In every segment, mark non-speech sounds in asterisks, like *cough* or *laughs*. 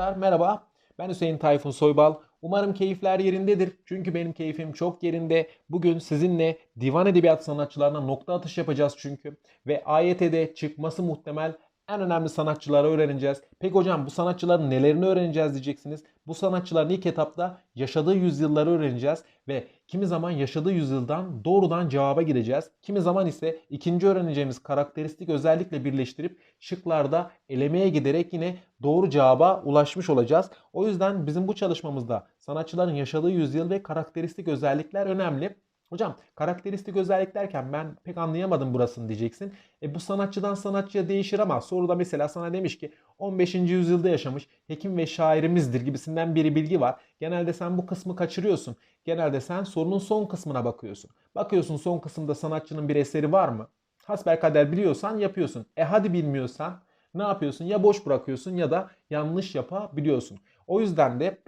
arkadaşlar. Merhaba. Ben Hüseyin Tayfun Soybal. Umarım keyifler yerindedir. Çünkü benim keyfim çok yerinde. Bugün sizinle divan edebiyat sanatçılarına nokta atış yapacağız çünkü. Ve AYT'de çıkması muhtemel en önemli sanatçıları öğreneceğiz. Peki hocam bu sanatçıların nelerini öğreneceğiz diyeceksiniz. Bu sanatçıların ilk etapta yaşadığı yüzyılları öğreneceğiz ve kimi zaman yaşadığı yüzyıldan doğrudan cevaba gireceğiz. Kimi zaman ise ikinci öğreneceğimiz karakteristik özellikle birleştirip şıklarda elemeye giderek yine doğru cevaba ulaşmış olacağız. O yüzden bizim bu çalışmamızda sanatçıların yaşadığı yüzyıl ve karakteristik özellikler önemli. Hocam karakteristik özellik derken ben pek anlayamadım burasını diyeceksin. E bu sanatçıdan sanatçıya değişir ama soruda mesela sana demiş ki 15. yüzyılda yaşamış hekim ve şairimizdir gibisinden bir bilgi var. Genelde sen bu kısmı kaçırıyorsun. Genelde sen sorunun son kısmına bakıyorsun. Bakıyorsun son kısımda sanatçının bir eseri var mı? Hasbelkader biliyorsan yapıyorsun. E hadi bilmiyorsan ne yapıyorsun? Ya boş bırakıyorsun ya da yanlış yapabiliyorsun. O yüzden de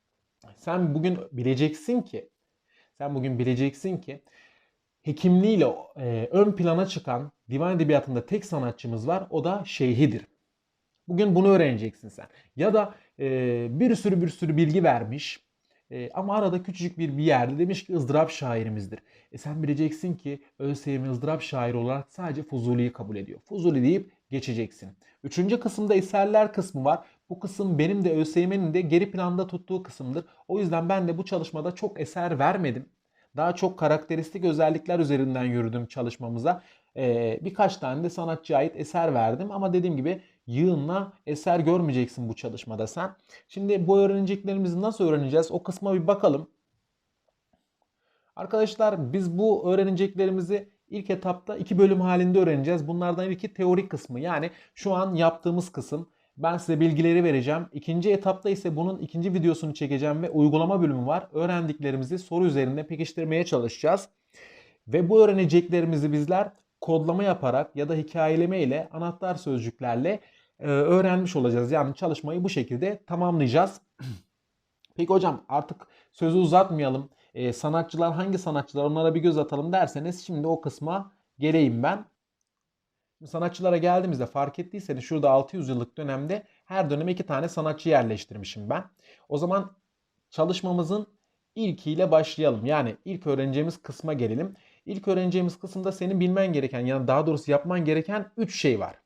*clears throat* sen bugün bileceksin ki sen bugün bileceksin ki hekimliğiyle e, ön plana çıkan divan edebiyatında tek sanatçımız var. O da şeyhidir. Bugün bunu öğreneceksin sen. Ya da e, bir sürü bir sürü bilgi vermiş. E, ama arada küçücük bir bir yerde demiş ki ızdırap şairimizdir. E sen bileceksin ki ÖSYM ızdırap şairi olarak sadece Fuzuli'yi kabul ediyor. Fuzuli deyip geçeceksin. Üçüncü kısımda eserler kısmı var. Bu kısım benim de ÖSYM'nin de geri planda tuttuğu kısımdır. O yüzden ben de bu çalışmada çok eser vermedim. Daha çok karakteristik özellikler üzerinden yürüdüm çalışmamıza. Ee, birkaç tane de sanatçıya ait eser verdim. Ama dediğim gibi yığınla eser görmeyeceksin bu çalışmada sen. Şimdi bu öğreneceklerimizi nasıl öğreneceğiz? O kısma bir bakalım. Arkadaşlar biz bu öğreneceklerimizi ilk etapta iki bölüm halinde öğreneceğiz. Bunlardan ilki teorik kısmı. Yani şu an yaptığımız kısım. Ben size bilgileri vereceğim. İkinci etapta ise bunun ikinci videosunu çekeceğim ve uygulama bölümü var. Öğrendiklerimizi soru üzerinde pekiştirmeye çalışacağız. Ve bu öğreneceklerimizi bizler kodlama yaparak ya da hikayeleme ile anahtar sözcüklerle öğrenmiş olacağız. Yani çalışmayı bu şekilde tamamlayacağız. *clears throat* Peki hocam artık sözü uzatmayalım. E, sanatçılar hangi sanatçılar onlara bir göz atalım derseniz şimdi o kısma geleyim ben. Sanatçılara geldiğimizde fark ettiyseniz şurada 600 yıllık dönemde her döneme iki tane sanatçı yerleştirmişim ben. O zaman çalışmamızın ilkiyle başlayalım. Yani ilk öğreneceğimiz kısma gelelim. İlk öğreneceğimiz kısımda senin bilmen gereken yani daha doğrusu yapman gereken 3 şey var.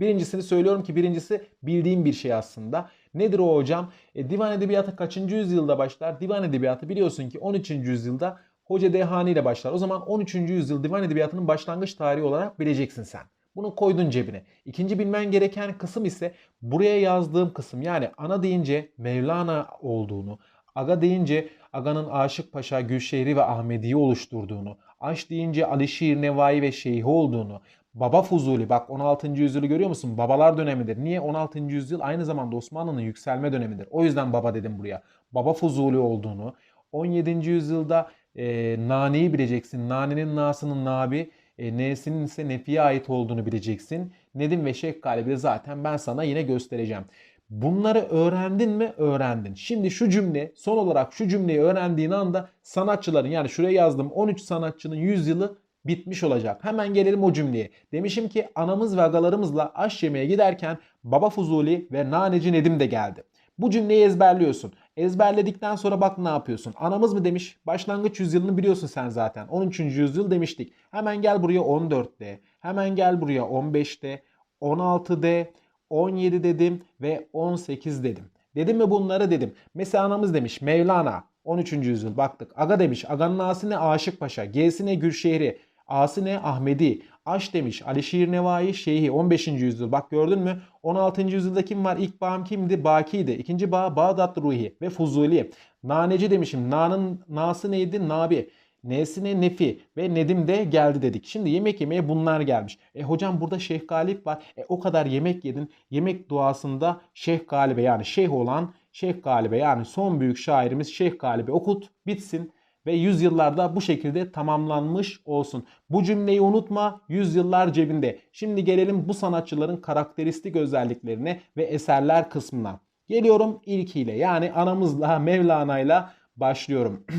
Birincisini söylüyorum ki birincisi bildiğim bir şey aslında. Nedir o hocam? E, divan edebiyatı kaçıncı yüzyılda başlar? Divan edebiyatı biliyorsun ki 13. yüzyılda Hoca Dehani ile başlar. O zaman 13. yüzyıl divan edebiyatının başlangıç tarihi olarak bileceksin sen. Bunu koydun cebine. İkinci bilmen gereken kısım ise buraya yazdığım kısım. Yani ana deyince Mevlana olduğunu, aga deyince Aga'nın Aşık Paşa, Gülşehri ve Ahmedi'yi oluşturduğunu, Aş deyince Alişir, Nevai ve Şeyhi olduğunu, Baba Fuzuli bak 16. yüzyılı görüyor musun? Babalar dönemidir. Niye 16. yüzyıl aynı zamanda Osmanlı'nın yükselme dönemidir. O yüzden baba dedim buraya. Baba Fuzuli olduğunu, 17. yüzyılda e, naneyi bileceksin. Nanenin nasının nabi, e, n'sinin ise nefiye ait olduğunu bileceksin. Nedim ve Galibi de zaten ben sana yine göstereceğim. Bunları öğrendin mi? Öğrendin. Şimdi şu cümle, son olarak şu cümleyi öğrendiğin anda sanatçıların yani şuraya yazdım 13 sanatçının yüzyılı bitmiş olacak. Hemen gelelim o cümleye. Demişim ki anamız ve agalarımızla aş yemeye giderken Baba Fuzuli ve Naneci Nedim de geldi. Bu cümleyi ezberliyorsun. Ezberledikten sonra bak ne yapıyorsun. Anamız mı demiş? Başlangıç yüzyılını biliyorsun sen zaten. 13. yüzyıl demiştik. Hemen gel buraya 14'te. Hemen gel buraya 15'te. 16'de. 17 dedim ve 18 dedim. Dedim mi bunları dedim. Mesela anamız demiş Mevlana 13. yüzyıl baktık. Aga demiş. Aga'nın A'sı ne? Aşık Paşa. G'si ne? Gülşehri. A'sı ne? Ahmedi. Aş demiş. Alişir Nevai Şeyhi 15. yüzyıl. Bak gördün mü? 16. yüzyılda kim var? İlk bağım kimdi? Baki'ydi. İkinci bağ Bağdat Ruhi ve Fuzuli. Naneci demişim. Na'nın Na'sı neydi? Nabi. N'sine Nefi ve Nedim de geldi dedik. Şimdi yemek yemeye bunlar gelmiş. E hocam burada Şeyh Galip var. E o kadar yemek yedin. Yemek duasında Şeyh Galip'e yani şeyh olan Şeyh Galip'e yani son büyük şairimiz Şeyh Galip'e okut bitsin ve yüzyıllarda bu şekilde tamamlanmış olsun. Bu cümleyi unutma yüzyıllar cebinde. Şimdi gelelim bu sanatçıların karakteristik özelliklerine ve eserler kısmına. Geliyorum ilkiyle yani anamızla *laughs* Mevlana'yla başlıyorum. *clears throat*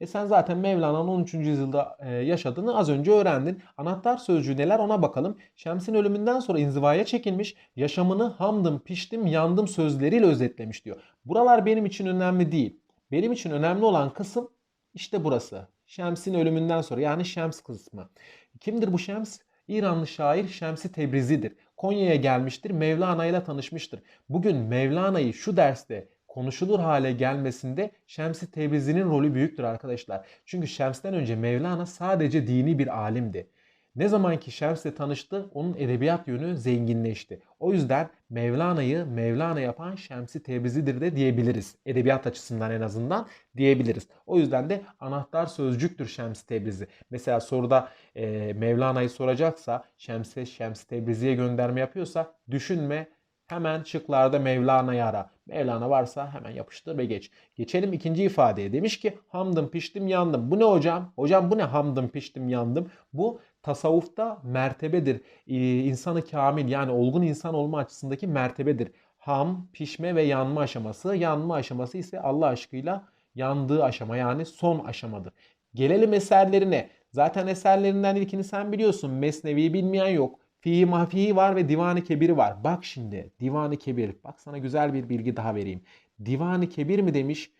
E sen zaten Mevlana'nın 13. yüzyılda e, yaşadığını az önce öğrendin. Anahtar sözcüğü neler ona bakalım. Şems'in ölümünden sonra inzivaya çekilmiş, yaşamını hamdım, piştim, yandım sözleriyle özetlemiş diyor. Buralar benim için önemli değil. Benim için önemli olan kısım işte burası. Şems'in ölümünden sonra yani Şems kısmı. Kimdir bu Şems? İranlı şair Şemsi Tebrizi'dir. Konya'ya gelmiştir, Mevlana ile tanışmıştır. Bugün Mevlana'yı şu derste konuşulur hale gelmesinde Şemsi Tebrizi'nin rolü büyüktür arkadaşlar. Çünkü Şems'ten önce Mevlana sadece dini bir alimdi. Ne zaman ki Şems'le tanıştı onun edebiyat yönü zenginleşti. O yüzden Mevlana'yı Mevlana yapan Şemsi Tebrizi'dir de diyebiliriz. Edebiyat açısından en azından diyebiliriz. O yüzden de anahtar sözcüktür Şemsi Tebrizi. Mesela soruda e, Mevlana'yı soracaksa Şems'e Şemsi Tebrizi'ye gönderme yapıyorsa düşünme hemen şıklarda Mevlana'yı ara. Mevlana varsa hemen yapıştır ve geç. Geçelim ikinci ifadeye. Demiş ki hamdım piştim yandım. Bu ne hocam? Hocam bu ne hamdım piştim yandım? Bu tasavvufta mertebedir. Ee, insanı kamil yani olgun insan olma açısındaki mertebedir. Ham, pişme ve yanma aşaması. Yanma aşaması ise Allah aşkıyla yandığı aşama yani son aşamadır. Gelelim eserlerine. Zaten eserlerinden ilkini sen biliyorsun. Mesnevi'yi bilmeyen yok. Fihi Mahfihi var ve Divan-ı Kebir'i var. Bak şimdi Divan-ı Kebir. Bak sana güzel bir bilgi daha vereyim. Divan-ı Kebir mi demiş?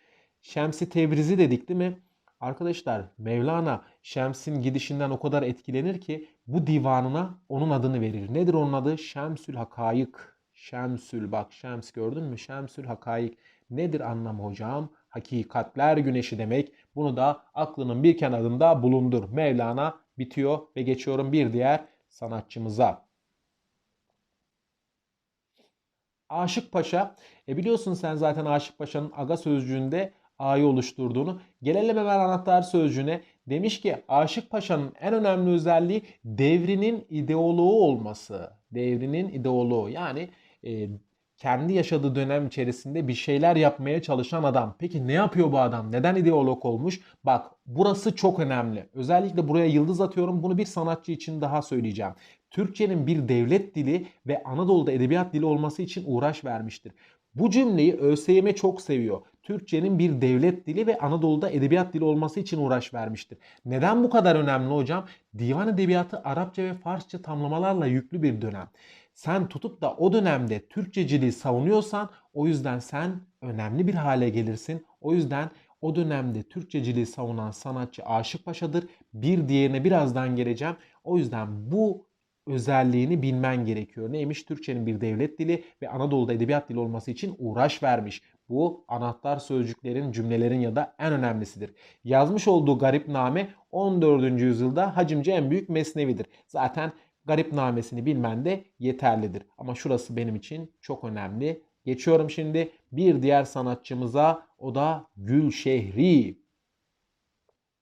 Şemsi Tebrizi dedik değil mi? Arkadaşlar Mevlana Şems'in gidişinden o kadar etkilenir ki bu divanına onun adını verir. Nedir onun adı? Şemsül Hakayık. Şemsül bak Şems gördün mü? Şemsül Hakayık. Nedir anlamı hocam? Hakikatler güneşi demek. Bunu da aklının bir kenarında bulundur. Mevlana bitiyor ve geçiyorum bir diğer sanatçımıza. Aşık Paşa. E biliyorsun sen zaten Aşık Paşa'nın aga sözcüğünde A'yı oluşturduğunu. Gelelim hemen anahtar sözcüğüne. Demiş ki Aşık Paşa'nın en önemli özelliği devrinin ideoloğu olması. Devrinin ideoloğu yani e, kendi yaşadığı dönem içerisinde bir şeyler yapmaya çalışan adam. Peki ne yapıyor bu adam? Neden ideolog olmuş? Bak burası çok önemli. Özellikle buraya yıldız atıyorum. Bunu bir sanatçı için daha söyleyeceğim. Türkçenin bir devlet dili ve Anadolu'da edebiyat dili olması için uğraş vermiştir. Bu cümleyi ÖSYM çok seviyor. Türkçenin bir devlet dili ve Anadolu'da edebiyat dili olması için uğraş vermiştir. Neden bu kadar önemli hocam? Divan edebiyatı Arapça ve Farsça tamlamalarla yüklü bir dönem. Sen tutup da o dönemde Türkçeciliği savunuyorsan o yüzden sen önemli bir hale gelirsin. O yüzden o dönemde Türkçeciliği savunan sanatçı Aşık Paşa'dır. Bir diğerine birazdan geleceğim. O yüzden bu özelliğini bilmen gerekiyor. Neymiş? Türkçenin bir devlet dili ve Anadolu'da edebiyat dili olması için uğraş vermiş. Bu anahtar sözcüklerin, cümlelerin ya da en önemlisidir. Yazmış olduğu Garipname 14. yüzyılda hacimce en büyük mesnevidir. Zaten Garipnamesini bilmen de yeterlidir. Ama şurası benim için çok önemli. Geçiyorum şimdi bir diğer sanatçımıza o da Gülşehri.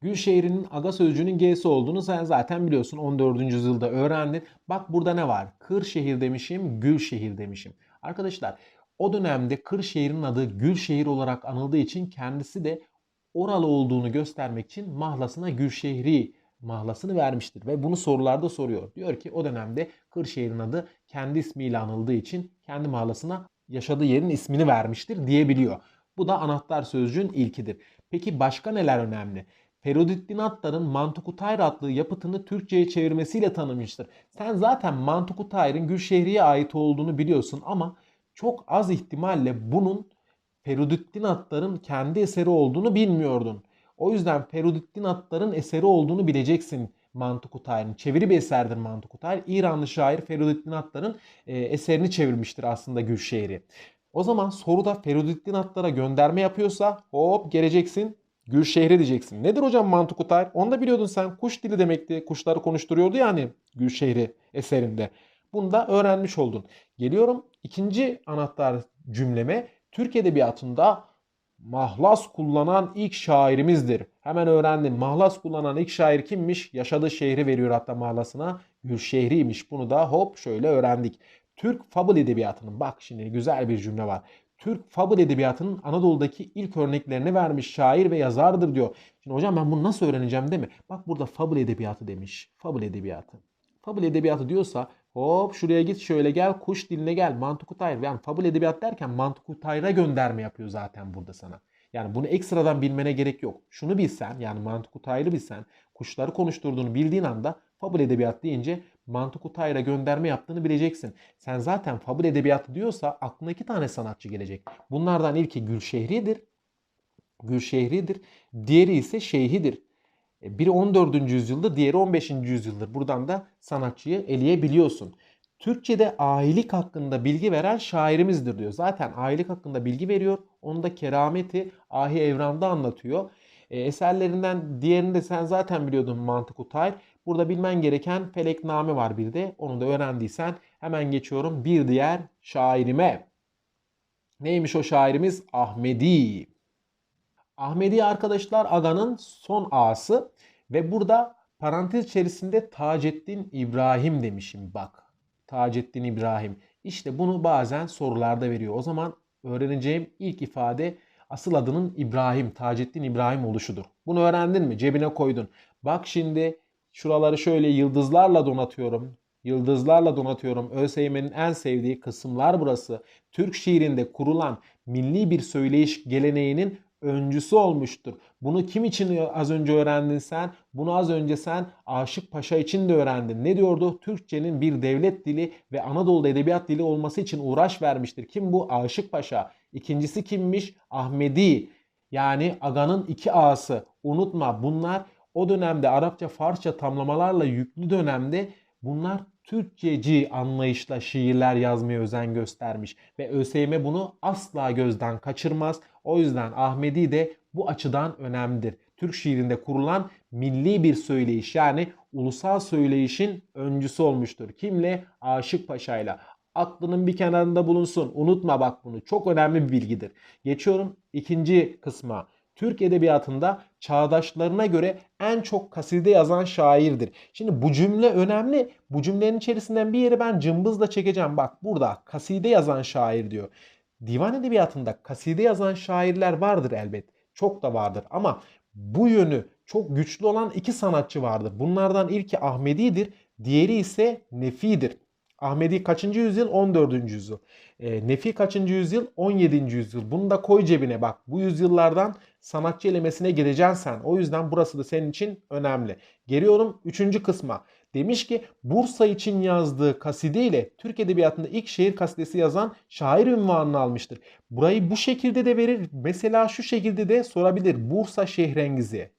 Gülşehir'in aga sözcüğünün G'si olduğunu sen zaten biliyorsun 14. yüzyılda öğrendin. Bak burada ne var? Kırşehir demişim, Gülşehir demişim. Arkadaşlar o dönemde Kırşehir'in adı Gülşehir olarak anıldığı için kendisi de oralı olduğunu göstermek için mahlasına Gülşehri mahlasını vermiştir. Ve bunu sorularda soruyor. Diyor ki o dönemde Kırşehir'in adı kendi ismiyle anıldığı için kendi mahlasına yaşadığı yerin ismini vermiştir diyebiliyor. Bu da anahtar sözcüğün ilkidir. Peki başka neler önemli? Ferudettin Attar'ın Mantukutayr adlı yapıtını Türkçe'ye çevirmesiyle tanınmıştır. Sen zaten Mantukutayr'ın Gülşehri'ye ait olduğunu biliyorsun ama çok az ihtimalle bunun Ferudettin Attar'ın kendi eseri olduğunu bilmiyordun. O yüzden Ferudettin Attar'ın eseri olduğunu bileceksin Mantukutayr'ın. Çeviri bir eserdir Mantukutayr. İranlı şair Ferudettin Attar'ın e, eserini çevirmiştir aslında Gülşehir'i. O zaman soruda Ferudettin Attar'a gönderme yapıyorsa hop geleceksin Gülşehri diyeceksin. Nedir hocam Mantukutayr? Onu da biliyordun sen. Kuş dili demekti. Kuşları konuşturuyordu yani Gülşehri eserinde. Bunu da öğrenmiş oldun. Geliyorum ikinci anahtar cümleme. Türk Edebiyatı'nda mahlas kullanan ilk şairimizdir. Hemen öğrendin. Mahlas kullanan ilk şair kimmiş? Yaşadığı şehri veriyor hatta mahlasına. Gülşehri'ymiş. Bunu da hop şöyle öğrendik. Türk fabul edebiyatının bak şimdi güzel bir cümle var. Türk fabul edebiyatının Anadolu'daki ilk örneklerini vermiş şair ve yazardır diyor. Şimdi hocam ben bunu nasıl öğreneceğim değil mi? Bak burada fabul edebiyatı demiş. Fabul edebiyatı. Fabul edebiyatı diyorsa hop şuraya git şöyle gel kuş diline gel Mantukutayr. Yani fabul edebiyat derken Mantukutayr'a gönderme yapıyor zaten burada sana. Yani bunu ekstradan bilmene gerek yok. Şunu bilsen yani mantık utaylı bilsen kuşları konuşturduğunu bildiğin anda fabul edebiyat deyince mantık utayla gönderme yaptığını bileceksin. Sen zaten fabul edebiyatı diyorsa aklına iki tane sanatçı gelecek. Bunlardan ilki Gülşehri'dir. Gülşehri'dir. Diğeri ise Şeyhi'dir. E, Biri 14. yüzyılda, diğeri 15. yüzyıldır. Buradan da sanatçıyı eleyebiliyorsun. Türkçe'de ahilik hakkında bilgi veren şairimizdir diyor. Zaten ahilik hakkında bilgi veriyor. Onu da kerameti Ahi Evran'da anlatıyor. E, eserlerinden diğerini de sen zaten biliyordun Mantık Utay. Burada bilmen gereken Felekname var bir de. Onu da öğrendiysen hemen geçiyorum bir diğer şairime. Neymiş o şairimiz? Ahmedi. Ahmedi arkadaşlar Aga'nın son ağası ve burada parantez içerisinde Taceddin İbrahim demişim bak. Taceddin İbrahim. İşte bunu bazen sorularda veriyor. O zaman öğreneceğim ilk ifade asıl adının İbrahim, Taceddin İbrahim oluşudur. Bunu öğrendin mi? Cebine koydun. Bak şimdi şuraları şöyle yıldızlarla donatıyorum. Yıldızlarla donatıyorum. ÖSYM'nin en sevdiği kısımlar burası. Türk şiirinde kurulan milli bir söyleyiş geleneğinin öncüsü olmuştur. Bunu kim için az önce öğrendin sen? Bunu az önce sen Aşık Paşa için de öğrendin. Ne diyordu? Türkçenin bir devlet dili ve Anadolu'da edebiyat dili olması için uğraş vermiştir. Kim bu? Aşık Paşa. İkincisi kimmiş? Ahmedi. Yani Aga'nın iki ağası. Unutma bunlar o dönemde Arapça, Farsça tamlamalarla yüklü dönemde bunlar Türkçeci anlayışla şiirler yazmaya özen göstermiş ve ÖSYM bunu asla gözden kaçırmaz. O yüzden Ahmedi de bu açıdan önemlidir. Türk şiirinde kurulan milli bir söyleyiş yani ulusal söyleyişin öncüsü olmuştur. Kimle? Aşık Paşa'yla. Aklının bir kenarında bulunsun. Unutma bak bunu. Çok önemli bir bilgidir. Geçiyorum ikinci kısma. Türk edebiyatında çağdaşlarına göre en çok kaside yazan şairdir. Şimdi bu cümle önemli. Bu cümlenin içerisinden bir yeri ben cımbızla çekeceğim. Bak burada kaside yazan şair diyor. Divan edebiyatında kaside yazan şairler vardır elbet. Çok da vardır ama bu yönü çok güçlü olan iki sanatçı vardır. Bunlardan ilki Ahmedi'dir, diğeri ise Nefi'dir. Ahmedi kaçıncı yüzyıl? 14. yüzyıl. E, Nefi kaçıncı yüzyıl? 17. yüzyıl. Bunu da koy cebine bak. Bu yüzyıllardan sanatçı elemesine gireceksin sen. O yüzden burası da senin için önemli. Geliyorum 3. kısma. Demiş ki Bursa için yazdığı kaside ile Türk Edebiyatı'nda ilk şehir kasidesi yazan şair ünvanını almıştır. Burayı bu şekilde de verir. Mesela şu şekilde de sorabilir. Bursa Şehrengizi.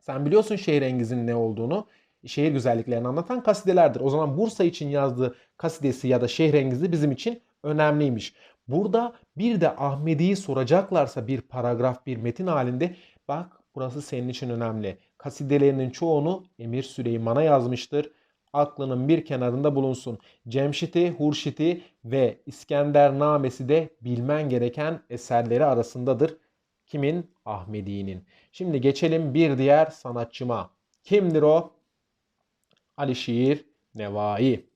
Sen biliyorsun Şehrengiz'in ne olduğunu. Şehir güzelliklerini anlatan kasidelerdir. O zaman Bursa için yazdığı kasidesi ya da Şehrengizi bizim için önemliymiş. Burada bir de Ahmedi'yi soracaklarsa bir paragraf bir metin halinde bak burası senin için önemli. Kasidelerinin çoğunu Emir Süleyman'a yazmıştır. Aklının bir kenarında bulunsun. Cemşit'i, Hurşit'i ve İskender Namesi de bilmen gereken eserleri arasındadır. Kimin? Ahmedi'nin. Şimdi geçelim bir diğer sanatçıma. Kimdir o? Alişir Nevai.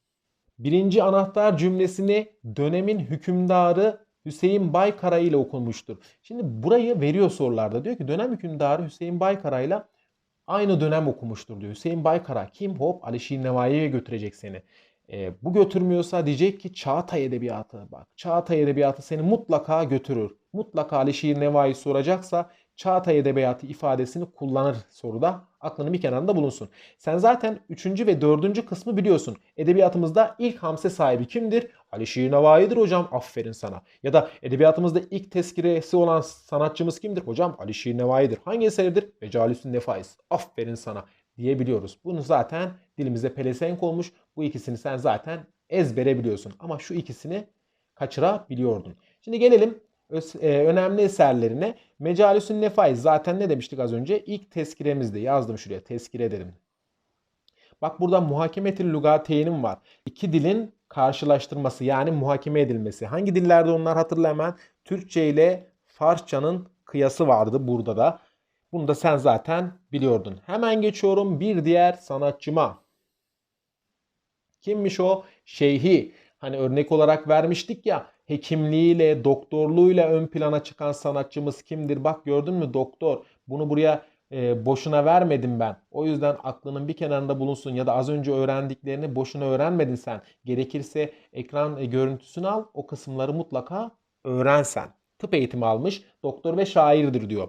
Birinci anahtar cümlesini dönemin hükümdarı Hüseyin Baykara ile okunmuştur. Şimdi burayı veriyor sorularda. Diyor ki dönem hükümdarı Hüseyin Baykara ile aynı dönem okumuştur diyor. Hüseyin Baykara kim? Hop Alişir Nevai'ye götürecek seni. E, bu götürmüyorsa diyecek ki Çağatay Edebiyatı bak. Çağatay Edebiyatı seni mutlaka götürür. Mutlaka Alişir Nevai soracaksa Çağatay Edebiyatı ifadesini kullanır soruda. Aklının bir kenarında bulunsun. Sen zaten 3. ve 4. kısmı biliyorsun. Edebiyatımızda ilk hamse sahibi kimdir? Alişir Nevai'dir hocam. Aferin sana. Ya da edebiyatımızda ilk tezkiresi olan sanatçımız kimdir? Hocam Alişir Nevai'dir. Hangi eseridir? Mecalisün Nefais. Aferin sana diyebiliyoruz. Bunu zaten dilimize pelesenk olmuş. Bu ikisini sen zaten ezbere biliyorsun. Ama şu ikisini kaçırabiliyordun. Şimdi gelelim önemli eserlerine. Mecalisün Nefais zaten ne demiştik az önce? İlk tezkiremizde yazdım şuraya tezkire dedim. Bak burada muhakemetil lugateynim var. İki dilin karşılaştırması yani muhakeme edilmesi. Hangi dillerde onlar hatırla hemen. Türkçe ile Farsçanın kıyası vardı burada da. Bunu da sen zaten biliyordun. Hemen geçiyorum bir diğer sanatçıma. Kimmiş o? Şeyhi. Hani örnek olarak vermiştik ya hekimliğiyle, doktorluğuyla ön plana çıkan sanatçımız kimdir? Bak gördün mü doktor? Bunu buraya e, boşuna vermedim ben. O yüzden aklının bir kenarında bulunsun ya da az önce öğrendiklerini boşuna öğrenmedin sen. Gerekirse ekran e, görüntüsünü al. O kısımları mutlaka öğrensen. tıp eğitimi almış, doktor ve şairdir diyor.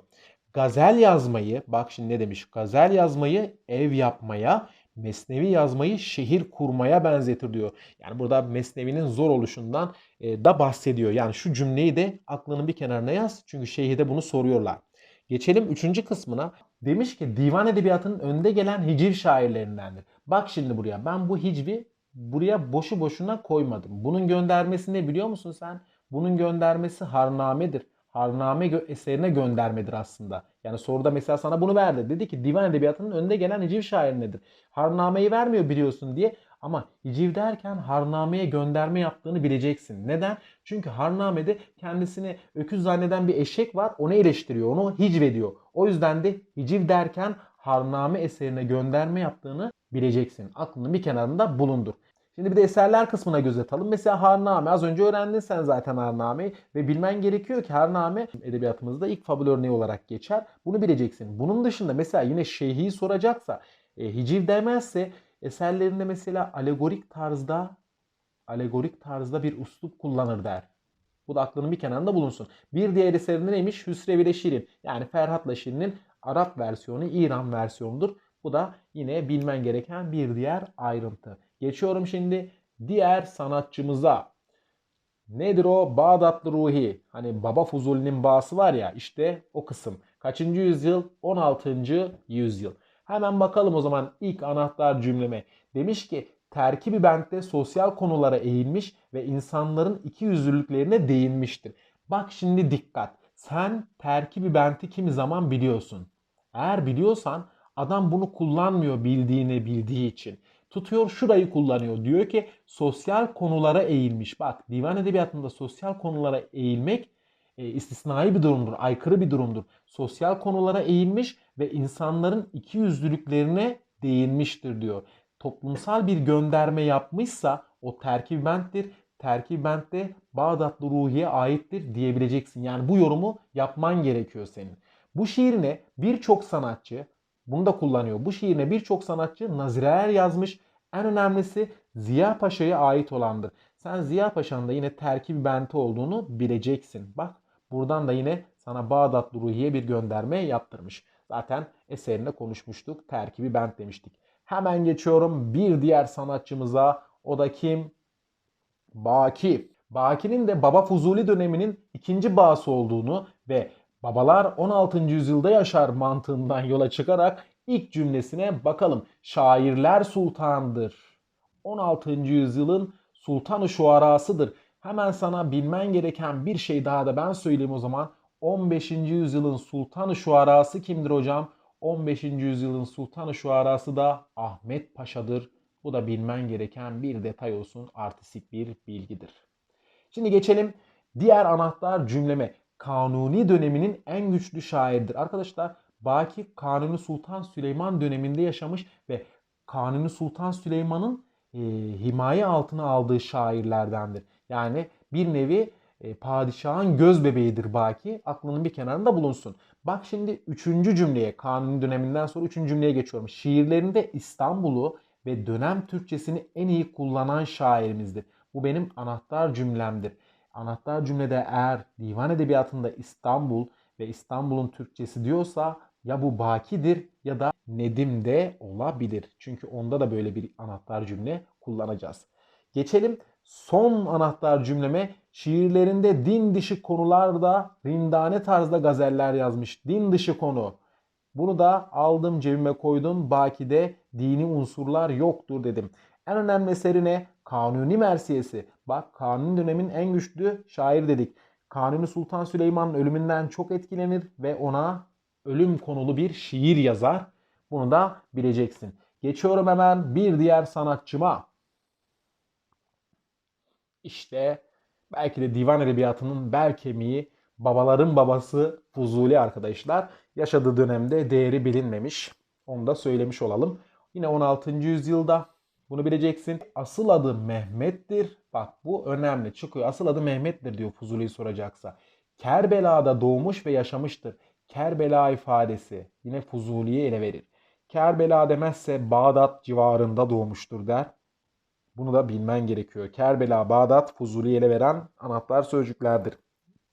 Gazel yazmayı, bak şimdi ne demiş? Gazel yazmayı ev yapmaya, Mesnevi yazmayı şehir kurmaya benzetir diyor. Yani burada Mesnevi'nin zor oluşundan e, da bahsediyor. Yani şu cümleyi de aklının bir kenarına yaz. Çünkü şeyhide bunu soruyorlar. Geçelim üçüncü kısmına. Demiş ki divan edebiyatının önde gelen hiciv şairlerindendir. Bak şimdi buraya ben bu hicvi buraya boşu boşuna koymadım. Bunun göndermesi ne biliyor musun sen? Bunun göndermesi harnamedir. Harname gö- eserine göndermedir aslında. Yani soruda mesela sana bunu verdi. Dedi ki divan edebiyatının önde gelen hiciv şairi nedir? Harnameyi vermiyor biliyorsun diye. Ama hiciv derken harnameye gönderme yaptığını bileceksin. Neden? Çünkü harnamede kendisini öküz zanneden bir eşek var. Onu eleştiriyor. Onu hicvediyor. O yüzden de hiciv derken harname eserine gönderme yaptığını bileceksin. Aklının bir kenarında bulundur. Şimdi bir de eserler kısmına göz atalım. Mesela Harname. Az önce öğrendin sen zaten Harname'yi. Ve bilmen gerekiyor ki Harname edebiyatımızda ilk fabul örneği olarak geçer. Bunu bileceksin. Bunun dışında mesela yine şeyhi soracaksa e, hiciv demezse eserlerinde mesela alegorik tarzda alegorik tarzda bir uslup kullanır der. Bu da aklının bir kenarında bulunsun. Bir diğer eserinde neymiş? Hüsrev ile Şirin. Yani Ferhat'la Şirin'in Arap versiyonu, İran versiyonudur. Bu da yine bilmen gereken bir diğer ayrıntı. Geçiyorum şimdi diğer sanatçımıza. Nedir o? Bağdatlı Ruhi. Hani Baba Fuzuli'nin bağısı var ya işte o kısım. Kaçıncı yüzyıl? 16. yüzyıl. Hemen bakalım o zaman ilk anahtar cümleme. Demiş ki terkibi bentte sosyal konulara eğilmiş ve insanların iki yüzlülüklerine değinmiştir. Bak şimdi dikkat. Sen terkibi benti kimi zaman biliyorsun. Eğer biliyorsan adam bunu kullanmıyor bildiğini bildiği için. Tutuyor şurayı kullanıyor. Diyor ki sosyal konulara eğilmiş. Bak divan edebiyatında sosyal konulara eğilmek e, istisnai bir durumdur, aykırı bir durumdur. Sosyal konulara eğilmiş ve insanların iki yüzlülüklerine değinmiştir diyor. Toplumsal bir gönderme yapmışsa o terkib benttir. Terkib bent de Bağdatlı Ruhi'ye aittir diyebileceksin. Yani bu yorumu yapman gerekiyor senin. Bu şiirine birçok sanatçı bunu da kullanıyor. Bu şiirine birçok sanatçı nazireler yazmış. En önemlisi Ziya Paşa'ya ait olandır. Sen Ziya Paşa'nın da yine terkib benti olduğunu bileceksin. Bak buradan da yine sana Bağdatlı Ruhi'ye bir gönderme yaptırmış. Zaten eserinde konuşmuştuk. Terkibi bent demiştik. Hemen geçiyorum bir diğer sanatçımıza. O da kim? Baki. Baki'nin de Baba Fuzuli döneminin ikinci bağısı olduğunu ve babalar 16. yüzyılda yaşar mantığından yola çıkarak ilk cümlesine bakalım. Şairler sultandır. 16. yüzyılın sultanı şuarasıdır. Hemen sana bilmen gereken bir şey daha da ben söyleyeyim o zaman. 15. yüzyılın sultanı şuarası kimdir hocam? 15. yüzyılın sultanı şuarası da Ahmet Paşa'dır. Bu da bilmen gereken bir detay olsun. Artistik bir bilgidir. Şimdi geçelim diğer anahtar cümleme. Kanuni döneminin en güçlü şairdir. Arkadaşlar Baki Kanuni Sultan Süleyman döneminde yaşamış ve Kanuni Sultan Süleyman'ın e, himaye altına aldığı şairlerdendir. Yani bir nevi e, padişahın göz bebeğidir Baki. Aklının bir kenarında bulunsun. Bak şimdi üçüncü cümleye, Kanuni döneminden sonra üçüncü cümleye geçiyorum. Şiirlerinde İstanbul'u ve dönem Türkçesini en iyi kullanan şairimizdir. Bu benim anahtar cümlemdir. Anahtar cümlede eğer divan edebiyatında İstanbul ve İstanbul'un Türkçesi diyorsa ya bu Baki'dir ya da Nedim de olabilir. Çünkü onda da böyle bir anahtar cümle kullanacağız. Geçelim son anahtar cümleme. Şiirlerinde din dışı konularda rindane tarzda gazeller yazmış. Din dışı konu. Bunu da aldım cebime koydum. Baki'de dini unsurlar yoktur dedim. En önemli eseri ne? Kanuni Mersiyesi. Bak Kanuni dönemin en güçlü şair dedik. Kanuni Sultan Süleyman'ın ölümünden çok etkilenir ve ona ölüm konulu bir şiir yazar. Bunu da bileceksin. Geçiyorum hemen bir diğer sanatçıma. İşte belki de divan edebiyatının bel kemiği babaların babası Fuzuli arkadaşlar. Yaşadığı dönemde değeri bilinmemiş. Onu da söylemiş olalım. Yine 16. yüzyılda bunu bileceksin. Asıl adı Mehmet'tir. Bak bu önemli çıkıyor. Asıl adı Mehmet'tir diyor Fuzuli'yi soracaksa. Kerbela'da doğmuş ve yaşamıştır. Kerbela ifadesi yine Fuzuli'ye ele verir. Kerbela demezse Bağdat civarında doğmuştur der. Bunu da bilmen gerekiyor. Kerbela, Bağdat, Fuzuli'ye ele veren anahtar sözcüklerdir.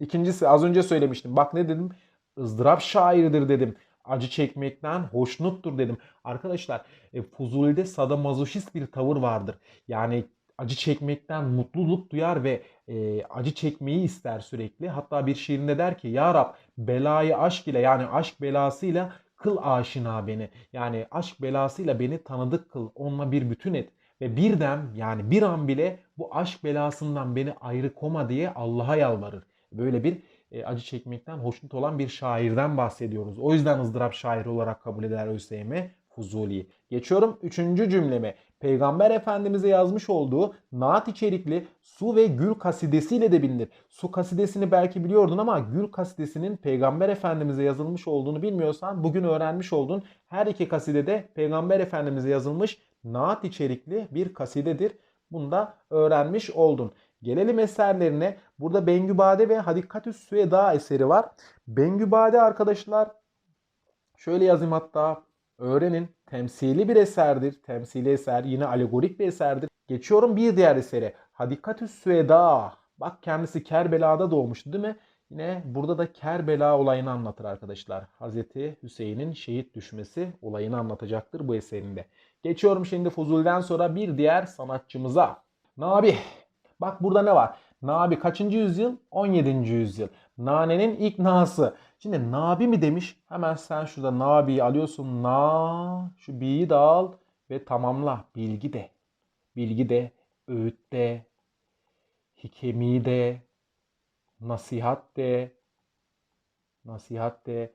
İkincisi az önce söylemiştim. Bak ne dedim? ızdırap şairidir dedim. Acı çekmekten hoşnuttur dedim. Arkadaşlar e, Fuzuli'de sadomazoşist bir tavır vardır. Yani acı çekmekten mutluluk duyar ve e, acı çekmeyi ister sürekli. Hatta bir şiirinde der ki Ya Rab belayı aşk ile yani aşk belasıyla kıl aşina beni. Yani aşk belasıyla beni tanıdık kıl. Onunla bir bütün et. Ve birden yani bir an bile bu aşk belasından beni ayrı koma diye Allah'a yalvarır. Böyle bir e, acı çekmekten hoşnut olan bir şairden bahsediyoruz. O yüzden ızdırap şairi olarak kabul eder ÖSYM Fuzuli'yi. Geçiyorum üçüncü cümleme. Peygamber Efendimiz'e yazmış olduğu naat içerikli su ve gül kasidesiyle de bilinir. Su kasidesini belki biliyordun ama gül kasidesinin Peygamber Efendimiz'e yazılmış olduğunu bilmiyorsan bugün öğrenmiş oldun. Her iki kasidede Peygamber Efendimiz'e yazılmış naat içerikli bir kasidedir. Bunu da öğrenmiş oldun. Gelelim eserlerine. Burada Bengübade ve Hadikatüs Süeda eseri var. Bengübade arkadaşlar şöyle yazayım hatta öğrenin. Temsili bir eserdir. Temsili eser yine alegorik bir eserdir. Geçiyorum bir diğer esere. Hadikatüs Süeda. Bak kendisi Kerbela'da doğmuştu değil mi? Yine burada da Kerbela olayını anlatır arkadaşlar. Hazreti Hüseyin'in şehit düşmesi olayını anlatacaktır bu eserinde. Geçiyorum şimdi Fuzul'den sonra bir diğer sanatçımıza. Nabi. Bak burada ne var? Nabi kaçıncı yüzyıl? 17. yüzyıl. Nanenin ilk nası. Şimdi Nabi mi demiş? Hemen sen şurada Nabi'yi alıyorsun. Na, şu bi'yi de al ve tamamla. Bilgi de. Bilgi de, öğüt de, hikemi de, nasihat de, nasihat de,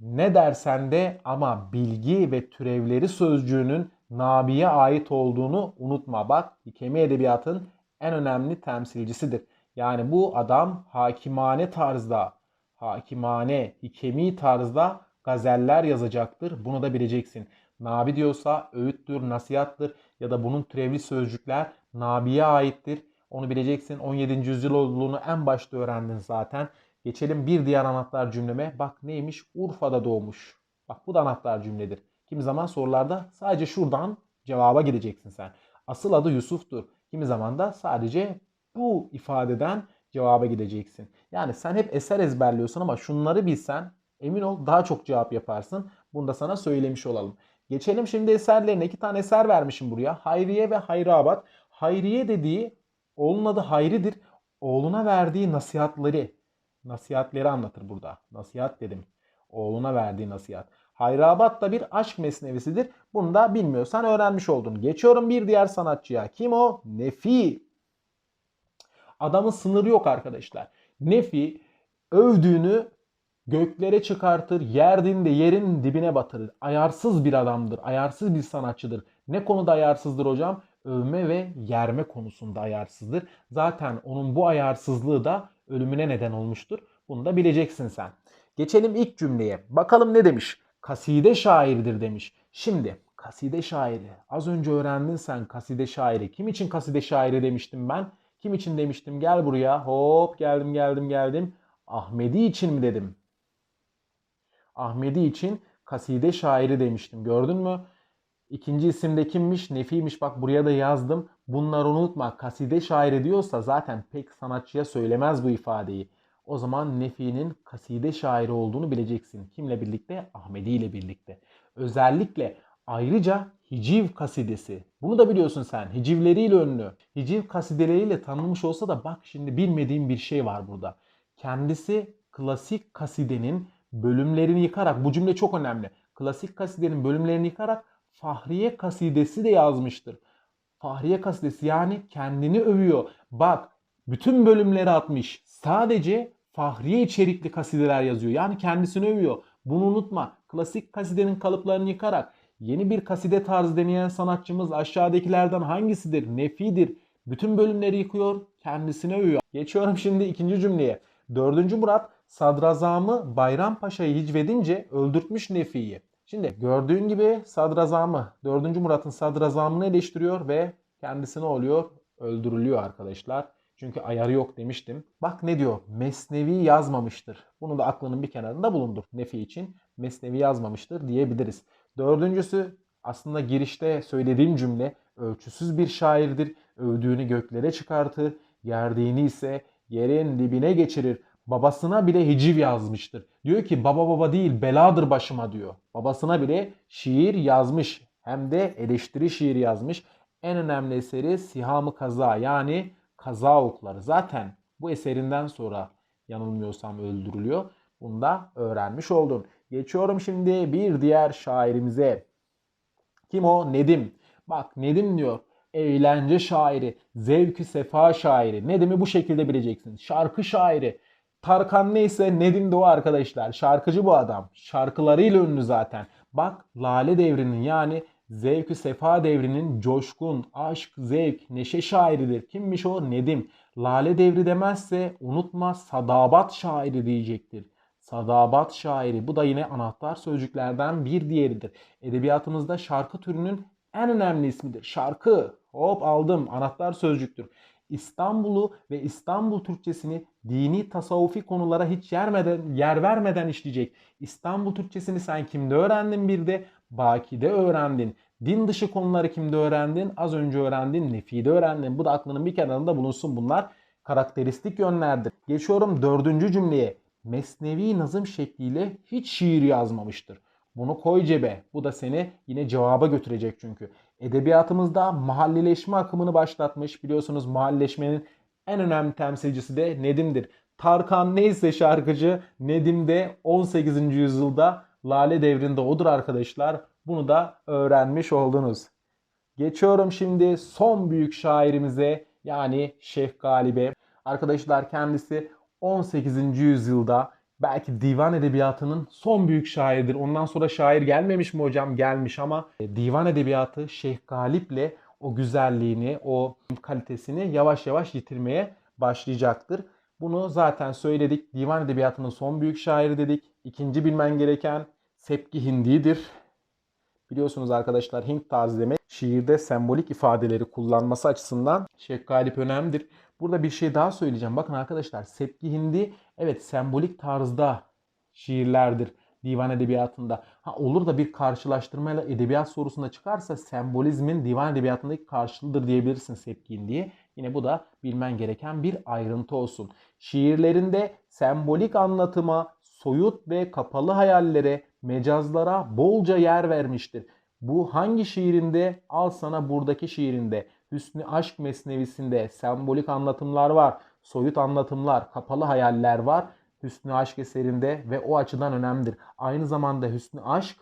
ne dersen de ama bilgi ve türevleri sözcüğünün Nabi'ye ait olduğunu unutma. Bak hikemi edebiyatın en önemli temsilcisidir. Yani bu adam hakimane tarzda, hakimane, hikemi tarzda gazeller yazacaktır. Bunu da bileceksin. Nabi diyorsa öğüttür, nasihattır ya da bunun türevli sözcükler Nabi'ye aittir. Onu bileceksin. 17. yüzyıl olduğunu en başta öğrendin zaten. Geçelim bir diğer anahtar cümleme. Bak neymiş? Urfa'da doğmuş. Bak bu da anahtar cümledir. Kimi zaman sorularda sadece şuradan cevaba gideceksin sen. Asıl adı Yusuf'tur. Kimi zaman da sadece bu ifadeden cevaba gideceksin. Yani sen hep eser ezberliyorsun ama şunları bilsen emin ol daha çok cevap yaparsın. Bunu da sana söylemiş olalım. Geçelim şimdi eserlerine. iki tane eser vermişim buraya. Hayriye ve Hayrabat. Hayriye dediği oğlunun adı Hayri'dir. Oğluna verdiği nasihatleri, nasihatleri anlatır burada. Nasihat dedim. Oğluna verdiği nasihat. Hayrabat da bir aşk mesnevisidir. Bunu da bilmiyorsan öğrenmiş oldun. Geçiyorum bir diğer sanatçıya. Kim o? Nefi. Adamın sınırı yok arkadaşlar. Nefi övdüğünü göklere çıkartır, yerdinde yerin dibine batırır. Ayarsız bir adamdır, ayarsız bir sanatçıdır. Ne konuda ayarsızdır hocam? Övme ve yerme konusunda ayarsızdır. Zaten onun bu ayarsızlığı da ölümüne neden olmuştur. Bunu da bileceksin sen. Geçelim ilk cümleye. Bakalım ne demiş? Kaside şairidir demiş. Şimdi kaside şairi. Az önce öğrendin sen kaside şairi. Kim için kaside şairi demiştim ben? Kim için demiştim? Gel buraya. Hop geldim geldim geldim. Ahmedi için mi dedim? Ahmedi için kaside şairi demiştim. Gördün mü? İkinci isimde kimmiş? Nefi'ymiş. Bak buraya da yazdım. Bunları unutma. Kaside şairi diyorsa zaten pek sanatçıya söylemez bu ifadeyi. O zaman Nefi'nin kaside şairi olduğunu bileceksin. Kimle birlikte? Ahmedi ile birlikte. Özellikle ayrıca hiciv kasidesi. Bunu da biliyorsun sen. Hicivleriyle ünlü. Hiciv kasideleriyle tanınmış olsa da bak şimdi bilmediğim bir şey var burada. Kendisi klasik kasidenin bölümlerini yıkarak, bu cümle çok önemli. Klasik kasidenin bölümlerini yıkarak Fahriye kasidesi de yazmıştır. Fahriye kasidesi yani kendini övüyor. Bak bütün bölümleri atmış. Sadece Fahriye içerikli kasideler yazıyor. Yani kendisini övüyor. Bunu unutma. Klasik kasidenin kalıplarını yıkarak yeni bir kaside tarzı deneyen sanatçımız aşağıdakilerden hangisidir? Nefidir. Bütün bölümleri yıkıyor, kendisini övüyor. Geçiyorum şimdi ikinci cümleye. Dördüncü Murat sadrazamı Bayrampaşa'yı hicvedince öldürtmüş Nefi'yi. Şimdi gördüğün gibi sadrazamı, 4. Murat'ın sadrazamını eleştiriyor ve kendisi ne oluyor? Öldürülüyor arkadaşlar. Çünkü ayarı yok demiştim. Bak ne diyor? Mesnevi yazmamıştır. Bunu da aklının bir kenarında bulundur. Nefi için Mesnevi yazmamıştır diyebiliriz. Dördüncüsü aslında girişte söylediğim cümle ölçüsüz bir şairdir. Övdüğünü göklere çıkartır. Yerdiğini ise yerin dibine geçirir. babasına bile hiciv yazmıştır. Diyor ki baba baba değil beladır başıma diyor. Babasına bile şiir yazmış. Hem de eleştiri şiir yazmış. En önemli eseri Siham-ı Kaza yani kaza okları. Zaten bu eserinden sonra yanılmıyorsam öldürülüyor. Bunu da öğrenmiş oldun. Geçiyorum şimdi bir diğer şairimize. Kim o? Nedim. Bak Nedim diyor. Eğlence şairi, zevkü sefa şairi. Nedim'i bu şekilde bileceksin. Şarkı şairi. Tarkan neyse Nedim de o arkadaşlar. Şarkıcı bu adam. Şarkılarıyla ünlü zaten. Bak Lale devrinin yani zevkü sefa devrinin coşkun, aşk, zevk, neşe şairidir. Kimmiş o? Nedim. Lale devri demezse unutma sadabat şairi diyecektir. Sadabat şairi. Bu da yine anahtar sözcüklerden bir diğeridir. Edebiyatımızda şarkı türünün en önemli ismidir. Şarkı. Hop aldım. Anahtar sözcüktür. İstanbul'u ve İstanbul Türkçesini dini tasavvufi konulara hiç yer, vermeden, yer vermeden işleyecek. İstanbul Türkçesini sen kimde öğrendin bir de? Baki'de öğrendin. Din dışı konuları kimde öğrendin? Az önce öğrendin. Nefi'de öğrendin. Bu da aklının bir kenarında bulunsun. Bunlar karakteristik yönlerdir. Geçiyorum dördüncü cümleye. Mesnevi nazım şekliyle hiç şiir yazmamıştır. Bunu koy cebe. Bu da seni yine cevaba götürecek çünkü. Edebiyatımızda mahallileşme akımını başlatmış. Biliyorsunuz mahallileşmenin en önemli temsilcisi de Nedim'dir. Tarkan neyse şarkıcı Nedim de 18. yüzyılda Lale devrinde odur arkadaşlar. Bunu da öğrenmiş oldunuz. Geçiyorum şimdi son büyük şairimize yani Şeyh Galip'e. Arkadaşlar kendisi 18. yüzyılda belki divan edebiyatının son büyük şairidir. Ondan sonra şair gelmemiş mi hocam? Gelmiş ama e, divan edebiyatı Şeyh Galip'le o güzelliğini, o kalitesini yavaş yavaş yitirmeye başlayacaktır. Bunu zaten söyledik. Divan edebiyatının son büyük şairi dedik. İkinci bilmen gereken Sepki Hindi'dir. Biliyorsunuz arkadaşlar Hint tarzı demek şiirde sembolik ifadeleri kullanması açısından Şeyh Galip önemlidir. Burada bir şey daha söyleyeceğim. Bakın arkadaşlar Sepki Hindi evet sembolik tarzda şiirlerdir divan edebiyatında. Ha olur da bir karşılaştırmayla edebiyat sorusunda çıkarsa sembolizmin divan edebiyatındaki karşılığıdır diyebilirsin Sepki Hindi'ye. Yine bu da bilmen gereken bir ayrıntı olsun. Şiirlerinde sembolik anlatıma, soyut ve kapalı hayallere, mecazlara bolca yer vermiştir. Bu hangi şiirinde? Al sana buradaki şiirinde. Hüsnü Aşk Mesnevisi'nde sembolik anlatımlar var, soyut anlatımlar, kapalı hayaller var. Hüsnü Aşk eserinde ve o açıdan önemlidir. Aynı zamanda Hüsnü Aşk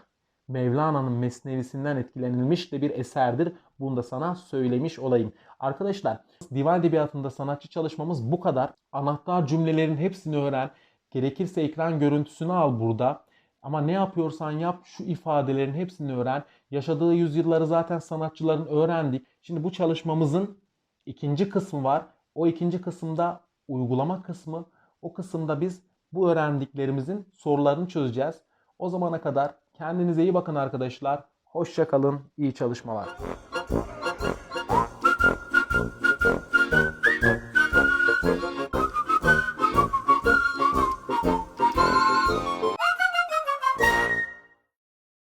Mevlana'nın Mesnevisinden etkilenilmiş de bir eserdir. Bunu da sana söylemiş olayım. Arkadaşlar divan edebiyatında sanatçı çalışmamız bu kadar. Anahtar cümlelerin hepsini öğren. Gerekirse ekran görüntüsünü al burada. Ama ne yapıyorsan yap şu ifadelerin hepsini öğren. Yaşadığı yüzyılları zaten sanatçıların öğrendik. Şimdi bu çalışmamızın ikinci kısmı var. O ikinci kısımda uygulama kısmı. O kısımda biz bu öğrendiklerimizin sorularını çözeceğiz. O zamana kadar kendinize iyi bakın arkadaşlar. Hoşça kalın, iyi çalışmalar.